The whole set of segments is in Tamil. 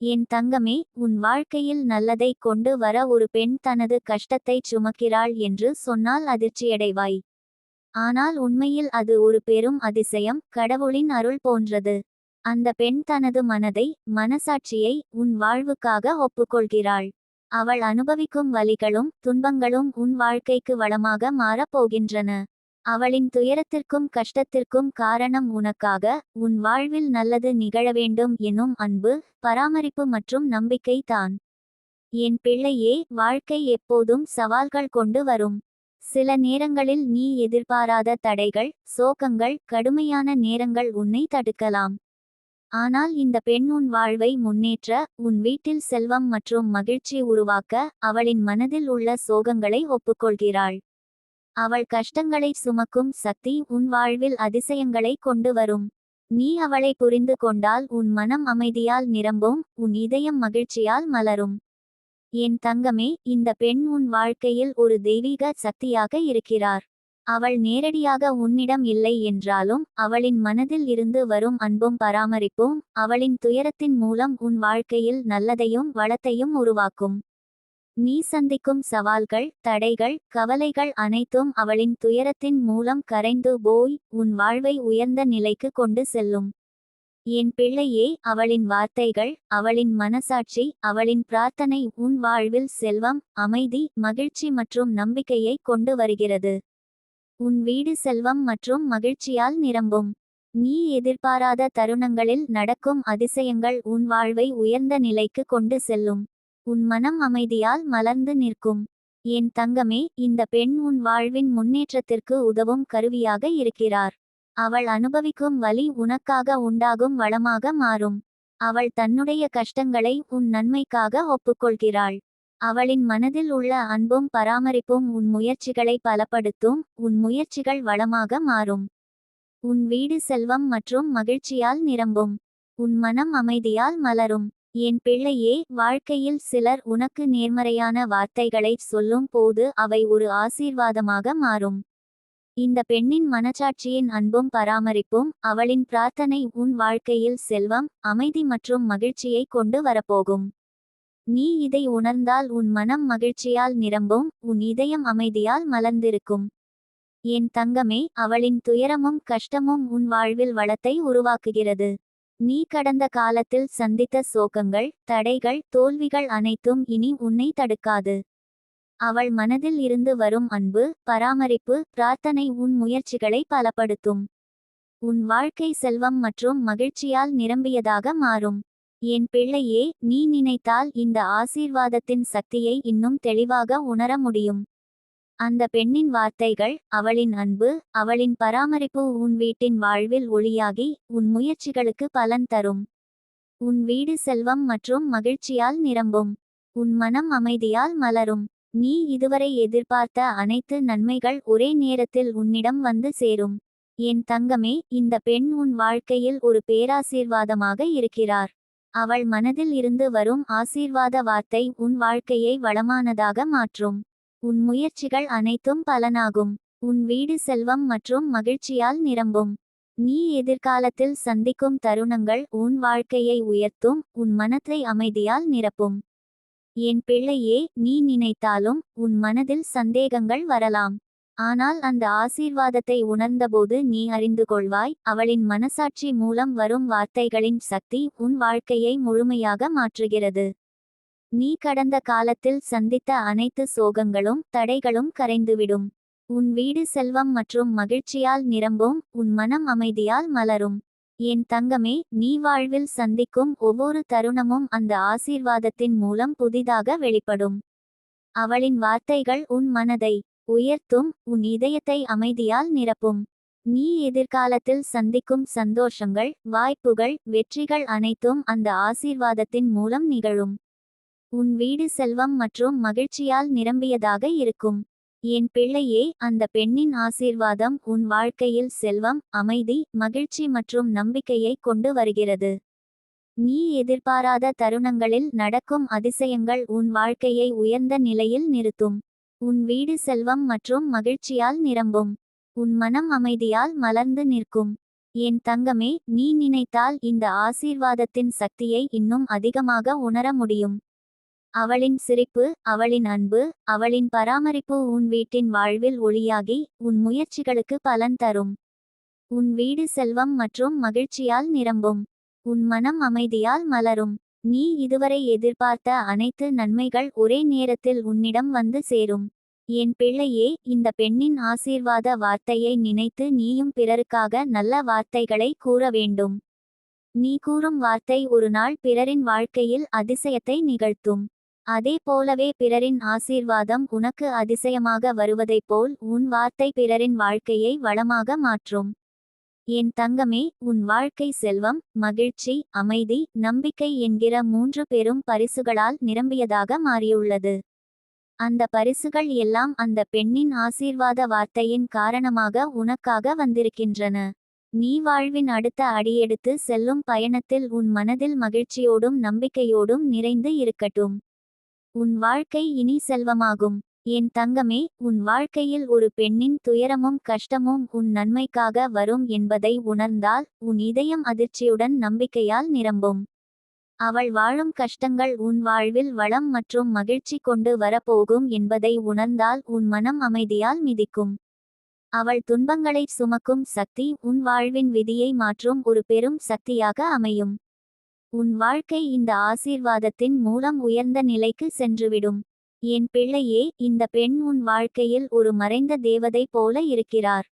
என் தங்கமே உன் வாழ்க்கையில் நல்லதை கொண்டு வர ஒரு பெண் தனது கஷ்டத்தைச் சுமக்கிறாள் என்று சொன்னால் அதிர்ச்சியடைவாய். ஆனால் உண்மையில் அது ஒரு பெரும் அதிசயம் கடவுளின் அருள் போன்றது. அந்த பெண் தனது மனதை மனசாட்சியை உன் வாழ்வுக்காக ஒப்புக்கொள்கிறாள். அவள் அனுபவிக்கும் வலிகளும் துன்பங்களும் உன் வாழ்க்கைக்கு வளமாக மாறப் போகின்றன. அவளின் துயரத்திற்கும் கஷ்டத்திற்கும் காரணம் உனக்காக உன் வாழ்வில் நல்லது நிகழ வேண்டும் எனும் அன்பு பராமரிப்பு மற்றும் நம்பிக்கை தான். என் பிள்ளையே வாழ்க்கை எப்போதும் சவால்கள் கொண்டு வரும். சில நேரங்களில் நீ எதிர்பாராத தடைகள் சோகங்கள் கடுமையான நேரங்கள் உன்னை தடுக்கலாம். ஆனால் இந்த பெண் உன் வாழ்வை முன்னேற்ற உன் வீட்டில் செல்வம் மற்றும் மகிழ்ச்சி உருவாக்க அவளின் மனதில் உள்ள சோகங்களை ஒப்புக்கொள்கிறாள். அவள் கஷ்டங்களை சுமக்கும் சக்தி உன் வாழ்வில் அதிசயங்களை கொண்டு வரும். நீ அவளை புரிந்து கொண்டால் உன் மனம் அமைதியால் நிரம்பும் உன் இதயம் மகிழ்ச்சியால் மலரும். என் தங்கமே இந்த பெண் உன் வாழ்க்கையில் ஒரு தெய்வீக சக்தியாக இருக்கிறார். அவள் நேரடியாக உன்னிடம் இல்லை என்றாலும் அவளின் மனதில் இருந்து வரும் அன்பும் பராமரிப்பும் அவளின் துயரத்தின் மூலம் உன் வாழ்க்கையில் நல்லதையும் வளத்தையும் உருவாக்கும். நீ சந்திக்கும் சவால்கள் தடைகள் கவலைகள் அனைத்தும் அவளின் துயரத்தின் மூலம் கரைந்து போய் உன் வாழ்வை உயர்ந்த நிலைக்கு கொண்டு செல்லும். என் பிள்ளையே அவளின் வார்த்தைகள் அவளின் மனசாட்சி அவளின் பிரார்த்தனை உன் வாழ்வில் செல்வம் அமைதி மகிழ்ச்சி மற்றும் நம்பிக்கையை கொண்டு வருகிறது. உன் வீடு செல்வம் மற்றும் மகிழ்ச்சியால் நிரம்பும். நீ எதிர்பாராத தருணங்களில் நடக்கும் அதிசயங்கள் உன் வாழ்வை உயர்ந்த நிலைக்கு கொண்டு செல்லும். உன் மனம் அமைதியால் மலர்ந்து நிற்கும். என் தங்கமே இந்த பெண் உன் வாழ்வின் முன்னேற்றத்திற்கு உதவும் கருவியாக இருக்கிறார். அவள் அனுபவிக்கும் வலி உனக்காக உண்டாகும் வளமாக மாறும். அவள் தன்னுடைய கஷ்டங்களை உன் நன்மைக்காக ஒப்புக்கொள்கிறாள். அவளின் மனதில் உள்ள அன்பும் பராமரிப்பும் உன் முயற்சிகளை பலப்படுத்தும் உன் முயற்சிகள் வளமாக மாறும். உன் வீடு செல்வம் மற்றும் மகிழ்ச்சியால் நிரம்பும். உன் மனம் அமைதியால் மலரும். என் பிள்ளையே வாழ்க்கையில் சிலர் உனக்கு நேர்மறையான வார்த்தைகளை சொல்லும் போது அவை ஒரு ஆசீர்வாதமாக மாறும். இந்த பெண்ணின் மனச்சாட்சியின் அன்பும் பராமரிப்பும் அவளின் பிரார்த்தனை உன் வாழ்க்கையில் செல்வம் அமைதி மற்றும் மகிழ்ச்சியை கொண்டு வரப்போகும். நீ இதை உணர்ந்தால் உன் மனம் மகிழ்ச்சியால் நிரம்பும் உன் இதயம் அமைதியால் மலர்ந்திருக்கும். என் தங்கமே அவளின் துயரமும் கஷ்டமும் உன் வாழ்வில் வளத்தை உருவாக்குகிறது. நீ கடந்த காலத்தில் சந்தித்த சோகங்கள் தடைகள் தோல்விகள் அனைத்தும் இனி உன்னை தடுக்காது. அவள் மனதில் இருந்து வரும் அன்பு பராமரிப்பு பிரார்த்தனை உன் முயற்சிகளை பலப்படுத்தும். உன் வாழ்க்கை செல்வம் மற்றும் மகிழ்ச்சியால் நிரம்பியதாக மாறும். என் பிள்ளையே நீ நினைத்தால் இந்த ஆசீர்வாதத்தின் சக்தியை இன்னும் தெளிவாக உணர முடியும். அந்த பெண்ணின் வார்த்தைகள் அவளின் அன்பு அவளின் பராமரிப்பு உன் வீட்டின் வாழ்வில் ஒளியாகி உன் முயற்சிகளுக்கு பலன் தரும். உன் வீடு செல்வம் மற்றும் மகிழ்ச்சியால் நிரம்பும். உன் மனம் அமைதியால் மலரும். நீ இதுவரை எதிர்பார்த்த அனைத்து நன்மைகள் ஒரே நேரத்தில் உன்னிடம் வந்து சேரும். என் தங்கமே இந்த பெண் உன் வாழ்க்கையில் ஒரு பேராசீர்வாதமாக இருக்கிறார். அவள் மனதில் இருந்து வரும் ஆசீர்வாத வார்த்தை உன் வாழ்க்கையை வளமானதாக மாற்றும். உன் முயற்சிகள் அனைத்தும் பலனாகும். உன் வீடு செல்வம் மற்றும் மகிழ்ச்சியால் நிரம்பும். நீ எதிர்காலத்தில் சந்திக்கும் தருணங்கள் உன் வாழ்க்கையை உயர்த்தும் உன் மனத்தை அமைதியால் நிரப்பும். என் பிள்ளையே நீ நினைத்தாலும் உன் மனதில் சந்தேகங்கள் வரலாம். ஆனால் அந்த ஆசீர்வாதத்தை உணர்ந்தபோது நீ அறிந்து கொள்வாய் அவளின் மனசாட்சி மூலம் வரும் வார்த்தைகளின் சக்தி உன் வாழ்க்கையை முழுமையாக மாற்றுகிறது. நீ கடந்த காலத்தில் சந்தித்த அனைத்து சோகங்களும் தடைகளும் கரைந்துவிடும். உன் வீடு செல்வம் மற்றும் மகிழ்ச்சியால் நிரம்பும் உன் மனம் அமைதியால் மலரும். என் தங்கமே நீ வாழ்வில் சந்திக்கும் ஒவ்வொரு தருணமும் அந்த ஆசீர்வாதத்தின் மூலம் புதிதாக வெளிப்படும். அவளின் வார்த்தைகள் உன் மனதை உயர்த்தும் உன் இதயத்தை அமைதியால் நிரப்பும். நீ எதிர்காலத்தில் சந்திக்கும் சந்தோஷங்கள் வாய்ப்புகள் வெற்றிகள் அனைத்தும் அந்த ஆசீர்வாதத்தின் மூலம் நிகழும். உன் வீடு செல்வம் மற்றும் மகிழ்ச்சியால் நிரம்பியதாக இருக்கும். என் பிள்ளையே அந்த பெண்ணின் ஆசீர்வாதம் உன் வாழ்க்கையில் செல்வம் அமைதி மகிழ்ச்சி மற்றும் நம்பிக்கையை கொண்டு வருகிறது. நீ எதிர்பாராத தருணங்களில் நடக்கும் அதிசயங்கள் உன் வாழ்க்கையை உயர்ந்த நிலையில் நிறுத்தும். உன் வீடு செல்வம் மற்றும் மகிழ்ச்சியால் நிரம்பும். உன் மனம் அமைதியால் மலர்ந்து நிற்கும். என் தங்கமே நீ நினைத்தால் இந்த ஆசீர்வாதத்தின் சக்தியை இன்னும் அதிகமாக உணர முடியும். அவளின் சிரிப்பு அவளின் அன்பு அவளின் பராமரிப்பு உன் வீட்டின் வாழ்வில் ஒளியாகி உன் முயற்சிகளுக்கு பலன் தரும். உன் வீடு செல்வம் மற்றும் மகிழ்ச்சியால் நிரம்பும். உன் மனம் அமைதியால் மலரும். நீ இதுவரை எதிர்பார்த்த அனைத்து நன்மைகள் ஒரே நேரத்தில் உன்னிடம் வந்து சேரும். என் பிள்ளையே இந்த பெண்ணின் ஆசீர்வாத வார்த்தையை நினைத்து நீயும் பிறருக்காக நல்ல வார்த்தைகளை கூற வேண்டும். நீ கூறும் வார்த்தை ஒரு நாள் பிறரின் வாழ்க்கையில் அதிசயத்தை நிகழ்த்தும். அதே போலவே பிறரின் ஆசீர்வாதம் உனக்கு அதிசயமாக வருவதைப் போல் உன் வார்த்தை பிறரின் வாழ்க்கையை வளமாக மாற்றும். என் தங்கமே உன் வாழ்க்கை செல்வம் மகிழ்ச்சி அமைதி நம்பிக்கை என்கிற மூன்று பெரும் பரிசுகளால் நிரம்பியதாக மாறியுள்ளது. அந்த பரிசுகள் எல்லாம் அந்த பெண்ணின் ஆசீர்வாத வார்த்தையின் காரணமாக உனக்காக வந்திருக்கின்றன. நீ வாழ்வின் அடுத்த அடியெடுத்து செல்லும் பயணத்தில் உன் மனதில் மகிழ்ச்சியோடும் நம்பிக்கையோடும் நிறைந்து இருக்கட்டும். உன் வாழ்க்கை இனி செல்வமாகும். என் தங்கமே உன் வாழ்க்கையில் ஒரு பெண்ணின் துயரமும் கஷ்டமும் உன் நன்மைக்காக வரும் என்பதை உணர்ந்தால் உன் இதயம் அதிர்ச்சியுடன் நம்பிக்கையால் நிரம்பும். அவள் வாழும் கஷ்டங்கள் உன் வாழ்வில் வளம் மற்றும் மகிழ்ச்சி கொண்டு வரப்போகும் என்பதை உணர்ந்தால் உன் மனம் அமைதியால் மிதிக்கும். அவள் துன்பங்களை சுமக்கும் சக்தி உன் வாழ்வின் விதியை மாற்றும் ஒரு பெரும் சக்தியாக அமையும். உன் வாழ்க்கை இந்த ஆசீர்வாதத்தின் மூலம் உயர்ந்த நிலைக்கு சென்றுவிடும். என் பிள்ளையே இந்த பெண் உன் வாழ்க்கையில் ஒரு மறைந்த தேவதை போல இருக்கிறார்.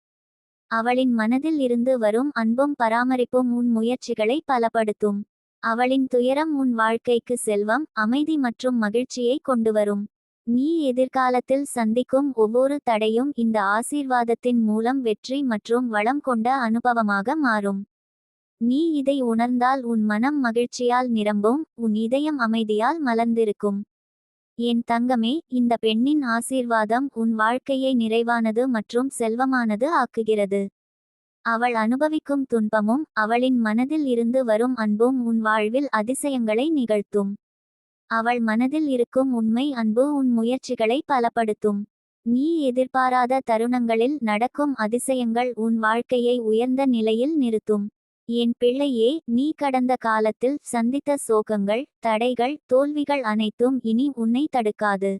அவளின் மனதில் இருந்து வரும் அன்பும் பராமரிப்பும் உன் முயற்சிகளை பலப்படுத்தும். அவளின் துயரம் உன் வாழ்க்கைக்கு செல்வம் அமைதி மற்றும் மகிழ்ச்சியை கொண்டு வரும் நீ எதிர்காலத்தில் சந்திக்கும் ஒவ்வொரு தடையும் இந்த ஆசீர்வாதத்தின் மூலம் வெற்றி மற்றும் வளம் கொண்ட அனுபவமாக மாறும். நீ இதை உணர்ந்தால் உன் மனம் மகிழ்ச்சியால் நிரம்பும் உன் இதயம் அமைதியால் மலர்ந்திருக்கும். என் தங்கமே இந்த பெண்ணின் ஆசீர்வாதம் உன் வாழ்க்கையை நிறைவானது மற்றும் செல்வமானது ஆக்குகிறது. அவள் அனுபவிக்கும் துன்பமும் அவளின் மனதில் இருந்து வரும் அன்பும் உன் வாழ்வில் அதிசயங்களை நிகழ்த்தும். அவள் மனதில் இருக்கும் உண்மை அன்பு உன் முயற்சிகளை பலப்படுத்தும். நீ எதிர்பாராத தருணங்களில் நடக்கும் அதிசயங்கள் உன் வாழ்க்கையை உயர்ந்த நிலையில் நிறுத்தும். என் பிள்ளையே நீ கடந்த காலத்தில் சந்தித்த சோகங்கள் தடைகள் தோல்விகள் அனைத்தும் இனி உன்னை தடுக்காது.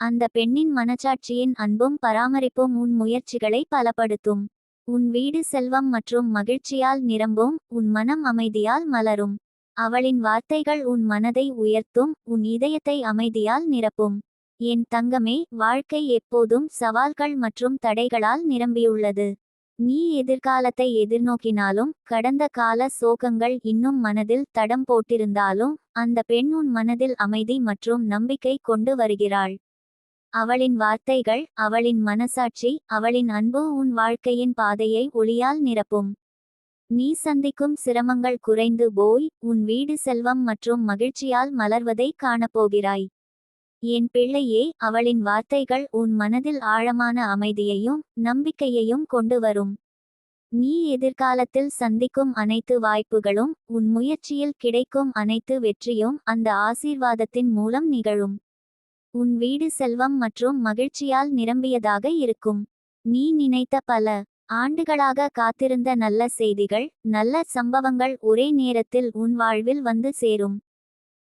அந்த பெண்ணின் மனச்சாட்சியின் அன்பும் பராமரிப்பும் உன் முயற்சிகளை பலப்படுத்தும். உன் வீடு செல்வம் மற்றும் மகிழ்ச்சியால் நிரம்பும் உன் மனம் அமைதியால் மலரும். அவளின் வார்த்தைகள் உன் மனதை உயர்த்தும் உன் இதயத்தை அமைதியால் நிரப்பும். என் தங்கமே வாழ்க்கை எப்போதும் சவால்கள் மற்றும் தடைகளால் நிரம்பியுள்ளது. நீ எதிர்காலத்தை எதிர்நோக்கினாலும் கடந்த கால சோகங்கள் இன்னும் மனதில் தடம் போட்டிருந்தாலும் அந்த பெண் உன் மனதில் அமைதி மற்றும் நம்பிக்கை கொண்டு வருகிறாள். அவளின் வார்த்தைகள் அவளின் மனசாட்சி அவளின் அன்பு உன் வாழ்க்கையின் பாதையை ஒளியால் நிரப்பும். நீ சந்திக்கும் சிரமங்கள் குறைந்து போய் உன் வீடு செல்வம் மற்றும் மகிழ்ச்சியால் மலர்வதை காணப்போகிறாய். என் பிள்ளையே அவளின் வார்த்தைகள் உன் மனதில் ஆழமான அமைதியையும் நம்பிக்கையையும் கொண்டு வரும். நீ எதிர்காலத்தில் சந்திக்கும் அனைத்து வாய்ப்புகளும் உன் முயற்சியில் கிடைக்கும் அனைத்து வெற்றியும் அந்த ஆசீர்வாதத்தின் மூலம் நிகழும். உன் வீடு செல்வம் மற்றும் மகிழ்ச்சியால் நிரம்பியதாக இருக்கும். நீ நினைத்த பல ஆண்டுகளாக காத்திருந்த நல்ல செய்திகள் நல்ல சம்பவங்கள் ஒரே நேரத்தில் உன் வாழ்வில் வந்து சேரும்.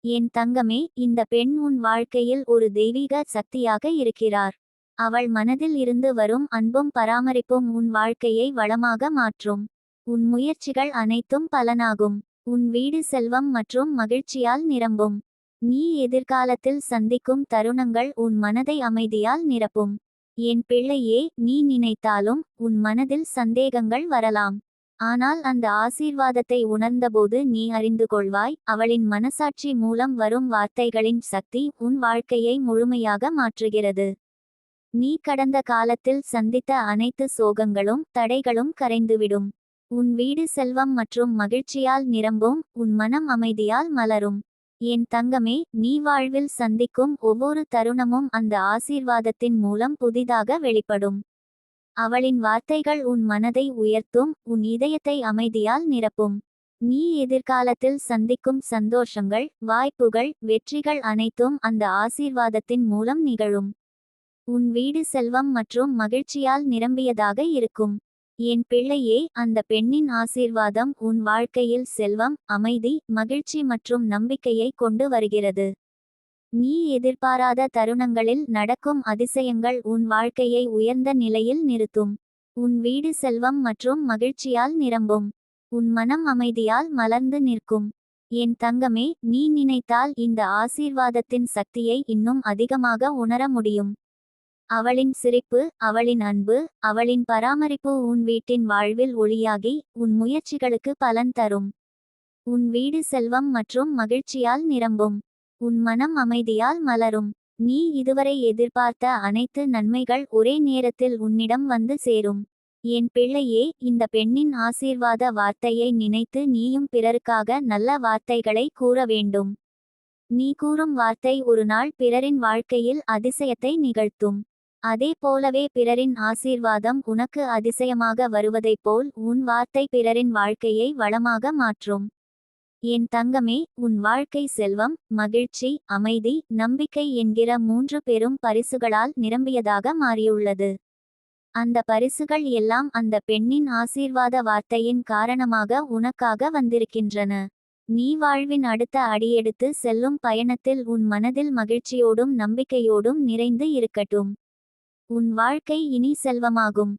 என் தங்கமே இந்த பெண் உன் வாழ்க்கையில் ஒரு தெய்வீக சக்தியாக இருக்கிறார். அவள் மனதில் இருந்து வரும் அன்பும் பராமரிப்பும் உன் வாழ்க்கையை வளமாக மாற்றும். உன் முயற்சிகள் அனைத்தும் பலனாகும். உன் வீடு செல்வம் மற்றும் மகிழ்ச்சியால் நிரம்பும். நீ எதிர்காலத்தில் சந்திக்கும் தருணங்கள் உன் மனதை அமைதியால் நிரப்பும். என் பிள்ளையே நீ நினைத்தாலும் உன் மனதில் சந்தேகங்கள் வரலாம். ஆனால் அந்த ஆசீர்வாதத்தை உணர்ந்தபோது நீ அறிந்து கொள்வாய் அவளின் மனசாட்சி மூலம் வரும் வார்த்தைகளின் சக்தி உன் வாழ்க்கையை முழுமையாக மாற்றுகிறது. நீ கடந்த காலத்தில் சந்தித்த அனைத்து சோகங்களும் தடைகளும் கரைந்துவிடும். உன் வீடு செல்வம் மற்றும் மகிழ்ச்சியால் நிரம்பும் உன் மனம் அமைதியால் மலரும். என் தங்கமே நீ வாழ்வில் சந்திக்கும் ஒவ்வொரு தருணமும் அந்த ஆசீர்வாதத்தின் மூலம் புதிதாக வெளிப்படும். அவளின் வார்த்தைகள் உன் மனதை உயர்த்தும் உன் இதயத்தை அமைதியால் நிரப்பும். நீ எதிர்காலத்தில் சந்திக்கும் சந்தோஷங்கள் வாய்ப்புகள் வெற்றிகள் அனைத்தும் அந்த ஆசீர்வாதத்தின் மூலம் நிகழும். உன் வீடு செல்வம் மற்றும் மகிழ்ச்சியால் நிரம்பியதாக இருக்கும். என் பிள்ளையே அந்த பெண்ணின் ஆசீர்வாதம் உன் வாழ்க்கையில் செல்வம் அமைதி மகிழ்ச்சி மற்றும் நம்பிக்கையை கொண்டு வருகிறது. நீ எதிர்பாராத தருணங்களில் நடக்கும் அதிசயங்கள் உன் வாழ்க்கையை உயர்ந்த நிலையில் நிறுத்தும். உன் வீடு செல்வம் மற்றும் மகிழ்ச்சியால் நிரம்பும். உன் மனம் அமைதியால் மலர்ந்து நிற்கும். என் தங்கமே நீ நினைத்தால் இந்த ஆசீர்வாதத்தின் சக்தியை இன்னும் அதிகமாக உணர முடியும். அவளின் சிரிப்பு அவளின் அன்பு அவளின் பராமரிப்பு உன் வீட்டின் வாழ்வில் ஒளியாகி உன் முயற்சிகளுக்கு பலன் தரும். உன் வீடு செல்வம் மற்றும் மகிழ்ச்சியால் நிரம்பும். உன் மனம் அமைதியால் மலரும். நீ இதுவரை எதிர்பார்த்த அனைத்து நன்மைகள் ஒரே நேரத்தில் உன்னிடம் வந்து சேரும். என் பிள்ளையே இந்த பெண்ணின் ஆசீர்வாத வார்த்தையை நினைத்து நீயும் பிறருக்காக நல்ல வார்த்தைகளை கூற வேண்டும். நீ கூறும் வார்த்தை ஒரு நாள் பிறரின் வாழ்க்கையில் அதிசயத்தை நிகழ்த்தும். அதே போலவே பிறரின் ஆசீர்வாதம் உனக்கு அதிசயமாக வருவதைப் போல் உன் வார்த்தை பிறரின் வாழ்க்கையை வளமாக மாற்றும். என் தங்கமே உன் வாழ்க்கை செல்வம் மகிழ்ச்சி அமைதி நம்பிக்கை என்கிற மூன்று பெரும் பரிசுகளால் நிரம்பியதாக மாறியுள்ளது. அந்த பரிசுகள் எல்லாம் அந்த பெண்ணின் ஆசீர்வாத வார்த்தையின் காரணமாக உனக்காக வந்திருக்கின்றன. நீ வாழ்வின் அடுத்த அடியெடுத்து செல்லும் பயணத்தில் உன் மனதில் மகிழ்ச்சியோடும் நம்பிக்கையோடும் நிறைந்து இருக்கட்டும். உன் வாழ்க்கை இனி செல்வமாகும்.